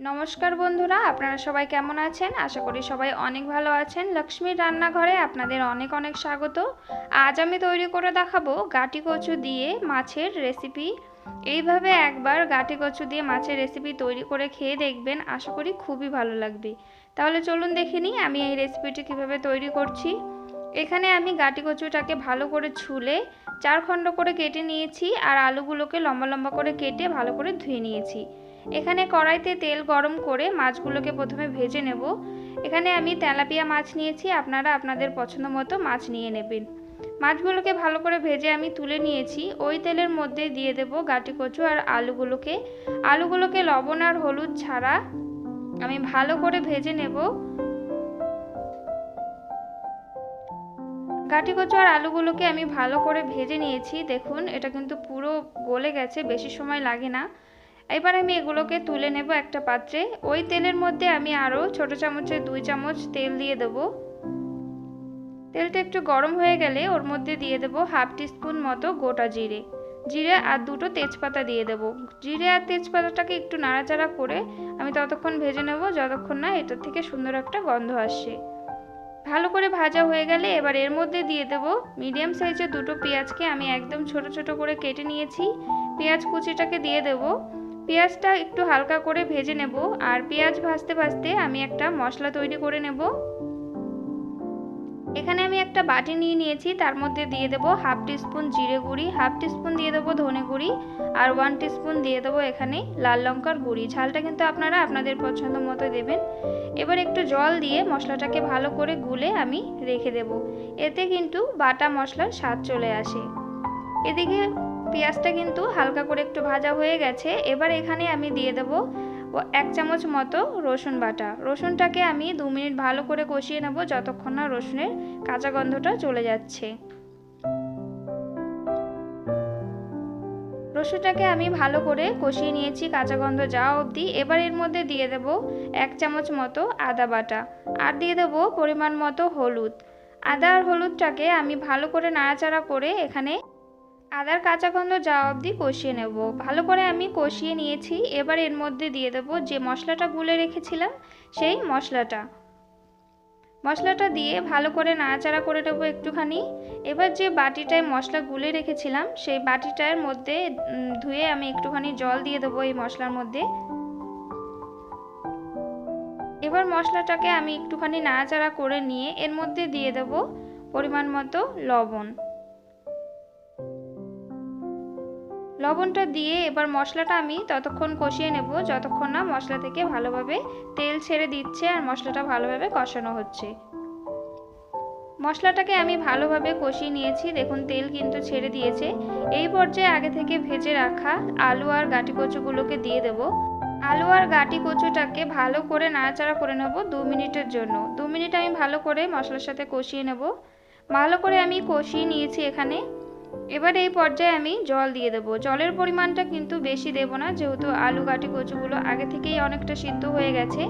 নমস্কার বন্ধুরা, আপনারা সবাই কেমন আছেন? আশা করি সবাই অনেক ভালো আছেন। লক্ষ্মীর রান্নাঘরে আপনাদের অনেক অনেক স্বাগত। আজ আমি তৈরি করে দেখাবো গাটি কচু দিয়ে মাছের রেসিপি এইভাবে একবার গাটি কচু দিয়ে মাছের রেসিপি তৈরি করে খেয়ে দেখবেন, আশা করি খুবই ভালো লাগবে। তাহলে চলুন দেখে নিই আমি এই রেসিপিটি কীভাবে তৈরি করছি। এখানে আমি গাটি কচুটাকে ভালো করে ছুলে চার খণ্ড করে কেটে নিয়েছি আর আলুগুলোকে লম্বা লম্বা করে কেটে ভালো করে ধুয়ে নিয়েছি। এখানে কড়াইতে তেল গরম করে মাছগুলোকে প্রথমে ভেজে নেব। এখানে আমি তেলাপিয়া মাছ নিয়েছি, আপনারা আপনাদের পছন্দ মতো মাছ নিয়ে নেবেন। মাছগুলোকে ভালো করে ভেজে আমি তুলে নিয়েছি। ওই তেলের মধ্যে দিয়ে দেব গাটি কচু আর আলুগুলোকে। আলুগুলোকে লবণ আর হলুদ ছাড়া আমি ভালো করে ভেজে নেব। গাটি কচু আর আলুগুলোকে আমি ভালো করে ভেজে নিয়েছি। দেখুন, এটা কিন্তু পুরো গলে গেছে, বেশি সময় লাগে না। এবার আমি এগুলোকে তুলে নেব একটা পাত্রে। ওই তেলের মধ্যে আমি আরও ছোট চামচে দুই চামচ তেল দিয়ে দেব। তেলটা একটু গরম হয়ে গেলে ওর মধ্যে দিয়ে দেব হাফ টিস্পুন মতো গোটা জিরে। জিরে আর দুটো তেজপাতা দিয়ে দেব। জিরে আর তেজপাতাটাকে একটু নাড়াচাড়া করে আমি ততক্ষণ ভেজে নেব, যতক্ষণ না এটার থেকে সুন্দর একটা গন্ধ আসছে। ভালো করে ভাজা হয়ে গেলে এবার এর মধ্যে দিয়ে দেব মিডিয়াম সাইজের দুটো পেঁয়াজকে। আমি একদম ছোট ছোট করে কেটে নিয়েছি। পেঁয়াজ কুচিটাকে দিয়ে দেবো। পেঁয়াজটা একটু হালকা করে ভেজে নেব আর পেঁয়াজ ভাজতে ভাজতে আমি একটা মশলা তৈরি করে নেব। এখানে আমি একটা বাটি নিয়ে নিয়েছি, তার মধ্যে দিয়ে দেব হাফ টিস্পুন জিরে গুঁড়ি, হাফ টিস্পুন দিয়ে দেবো ধনে গুঁড়ি আর ওয়ান টিস্পুন দিয়ে দেবো এখানে লাল লঙ্কার গুঁড়ি। ঝালটা কিন্তু আপনারা আপনাদের পছন্দ মতো দেবেন। এবার একটু জল দিয়ে মশলাটাকে ভালো করে গুলে আমি রেখে দেব। এতে কিন্তু বাটা মশলার স্বাদ চলে আসে। এদিকে পেঁয়াজটা কিন্তু হালকা করে একটু ভাজা হয়ে গেছে। এবার এখানে আমি দিয়ে দেবো এক চামচ মতো রসুন বাটা। রসুনটাকে আমি দু মিনিট ভালো করে কষিয়ে নেব যতক্ষণ না রসুনের কাঁচা গন্ধটা চলে যাচ্ছে। রসুনটাকে আমি ভালো করে কষিয়ে নিয়েছি কাঁচা গন্ধ যাওয়া অবধি। এবার এর মধ্যে দিয়ে দেব এক চামচ মতো আদা বাটা আর দিয়ে দেব পরিমাণ মতো হলুদ। আদা আর হলুদটাকে আমি ভালো করে নাড়াচাড়া করে এখানে আদার কাঁচা গন্ধ যাওয়া অবধি কষিয়ে নেব। ভালো করে আমি কষিয়ে নিয়েছি। এবার এর মধ্যে দিয়ে দেবো যে মশলাটা গুলে রেখেছিলাম, সেই মশলাটা। মশলাটা দিয়ে ভালো করে নাড়াচাড়া করে নেব একটুখানি। এবার যে বাটিটায় মশলা গুলে রেখেছিলাম, সেই বাটিটার মধ্যে ধুয়ে আমি একটুখানি জল দিয়ে দেবো এই মশলার মধ্যে। এবার মশলাটাকে আমি একটুখানি নাড়াচাড়া করে নিয়ে এর মধ্যে দিয়ে দেব পরিমাণ মতো লবণ। লবণটা দিয়ে এবার মশলাটা আমি ততক্ষণ কষিয়ে নেব, যতক্ষণ না মশলা থেকে ভালোভাবে তেল ছেড়ে দিচ্ছে আর মশলাটা ভালোভাবে কষানো হচ্ছে। মশলাটাকে আমি ভালোভাবে কষিয়ে নিয়েছি, দেখুন তেল কিন্তু ছেড়ে দিয়েছে। এই পর্যায়ে আগে থেকে ভেজে রাখা আলু আর গাটি কচুগুলোকে দিয়ে দেব। আলু আর গাটি কচুটাকে ভালো করে নাড়াচাড়া করে নেব দু মিনিটের জন্য। দু মিনিট আমি ভালো করে মশলার সাথে কষিয়ে নেব। ভালো করে আমি কষিয়ে নিয়েছি এখানে। এবার এই পর্যায়ে আমি জল দিয়ে দেবো। জলের পরিমাণটা কিন্তু বেশি দেব না, যেহেতু আলু, গাটি, কচুগুলো আগে থেকেই অনেকটা সিদ্ধ হয়ে গেছে।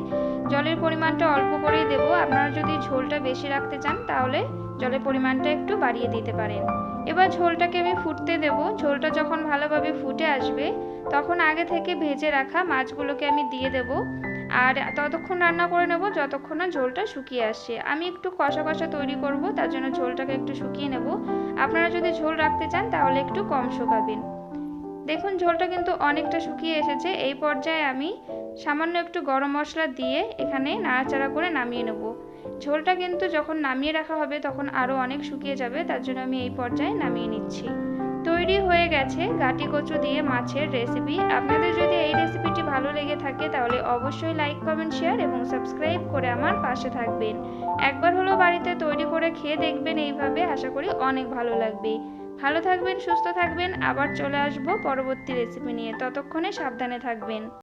জলের পরিমাণটা অল্প করেই দেব। আপনারা যদি ঝোলটা বেশি রাখতে চান, তাহলে জলের পরিমাণটা একটু বাড়িয়ে দিতে পারেন। এবার ঝোলটাকে আমি ফুটতে দেব। ঝোলটা যখন ভালোভাবে ফুটে আসবে, তখন আগে থেকে ভেজে রাখা মাছগুলোকে আমি দিয়ে দেবো। আর ততক্ষণ রান্না করে নেব, যতক্ষণ না ঝোলটা শুকিয়ে আসছে। আমি একটু কষা কষা তৈরি করব, তার জন্য ঝোলটাকে একটু শুকিয়ে নেব। আপনারা যদি ঝোল রাখতে চান, তাহলে একটু কম শুকাবেন। দেখুন, ঝোলটা কিন্তু অনেকটা শুকিয়ে এসেছে। এই পর্যায়ে আমি সামান্য একটু গরম মশলা দিয়ে এখানে নাড়াচাড়া করে নামিয়ে নেব। ঝোলটা কিন্তু যখন নামিয়ে রাখা হবে, তখন আরও অনেক শুকিয়ে যাবে, তার জন্য আমি এই পর্যায়ে নামিয়ে নিচ্ছি। তৈরি হয়ে গেছে গাটি কচু দিয়ে মাছের রেসিপি আপনাদের যদি এই রেসিপিটি ভালো লেগে থাকে, তাহলে অবশ্যই লাইক কমেন্ট শেয়ার এবং সাবস্ক্রাইব করে আমার পাশে থাকবেন। একবার হলো বাড়িতে তৈরি করে খেয়ে দেখবেন এইভাবে, আশা করি অনেক ভালো লাগবে। ভালো থাকবেন, সুস্থ থাকবেন, আবার চলে আসব পরবর্তী রেসিপি নিয়ে। ততক্ষণে সাবধানে থাকবেন।